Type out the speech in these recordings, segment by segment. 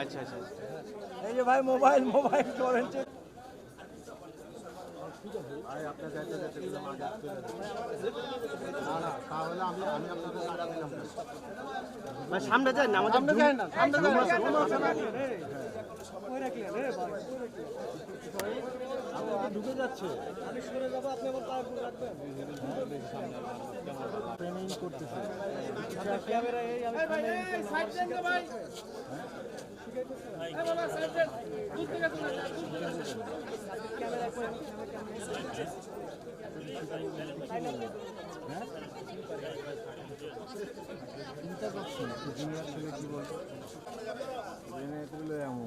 আচ্ছা আচ্ছা এই যে ভাই মোবাইল মোবাইল করেন সামনে যান না আমাদের সামনে যাই না সামনে যাই না ঢুকে যাচ্ছে আমি সরে যাব আপনি আমার পায়ে রাখবেন ট্রেনিং চিন্তা করছি জুনিয়র ছেলে কি বলছে এমন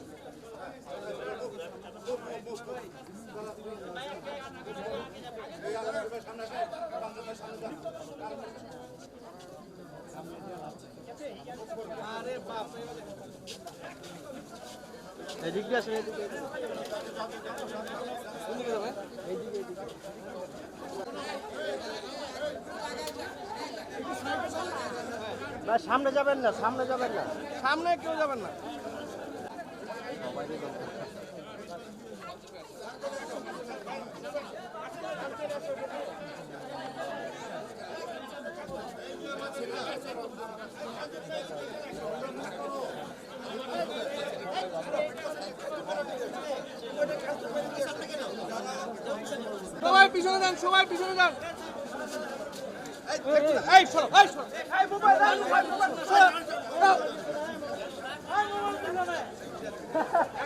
এদিক আসেন এদিকে ভাই সামনে যাবেন না সামনে যাবেন না। সামনে কেউ যাবেন না। পিছনে যান সবাই পিছনে যান এই সরো এই সরো এই মোবাইল পিছনে।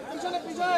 পিছনে পিছনে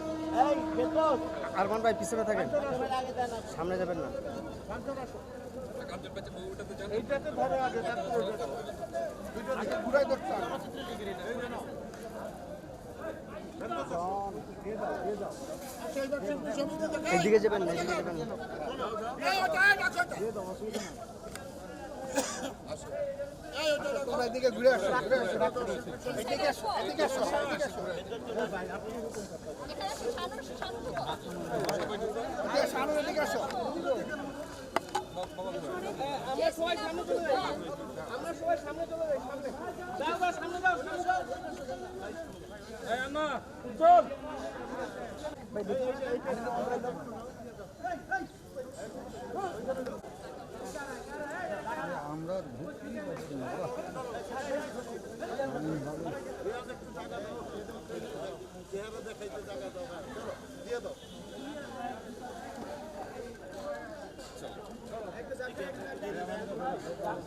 আরমান ভাই পিছনে থাকেন। সামনে যাবেন না। এদিকে যাবেন না এদিকে যাবেন তোমরা এদিকে ঘুরে আসো ঘুরে আসো। এদিকে আসো এদিকে আসো এদিকে আসো এদিকে আসো আরও এদিকে আসো আমরা সবাই সামনে চলে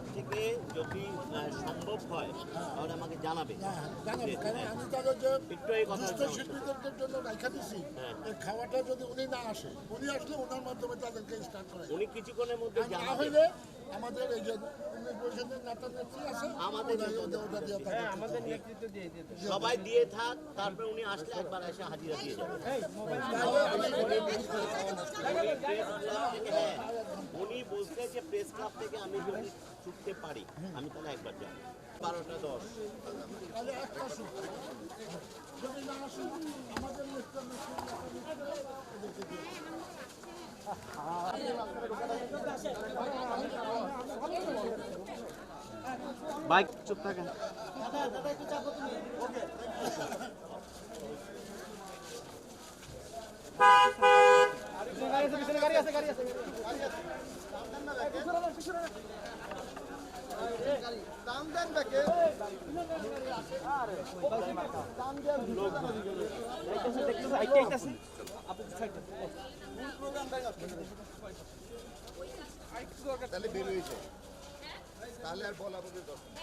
ক্লাব থেকে যদি সম্ভব হয় তাহলে আমাকে জানাবে জানাব যে- কারণ আমি তাদের যে দুষ্ট শিল্পীদের জন্য রাখা দিছি খাওয়াটা যদি উনি না আসে উনি আসলে ওনার মাধ্যমে তাদেরকে স্টার্ট করে উনি কিছুক্ষণের মধ্যে না জানাবে হইলে আমাদের এই যে উনি পরিষদের নেতা নেত্রী আছে আমাদের ওনারা ওদের ওটা দিয়ে তাদেরকে আমাদের নেতৃত্ব দিয়ে দিতে সবাই দিয়ে থাক তারপরে উনি আসলে একবার এসে হাজিরা দিয়ে উনি হ্যাঁ উনি বলছে যে প্রেস ক্লাব থেকে আমি যদি ছুটতে পারি আমি তাহলে একবার যাব। বারোটা দশ। আমাদের মিস্টার বাইক চুপ থাকেন তাহলে বের হয়েছে তাহলে আর বলা বলি দরকার।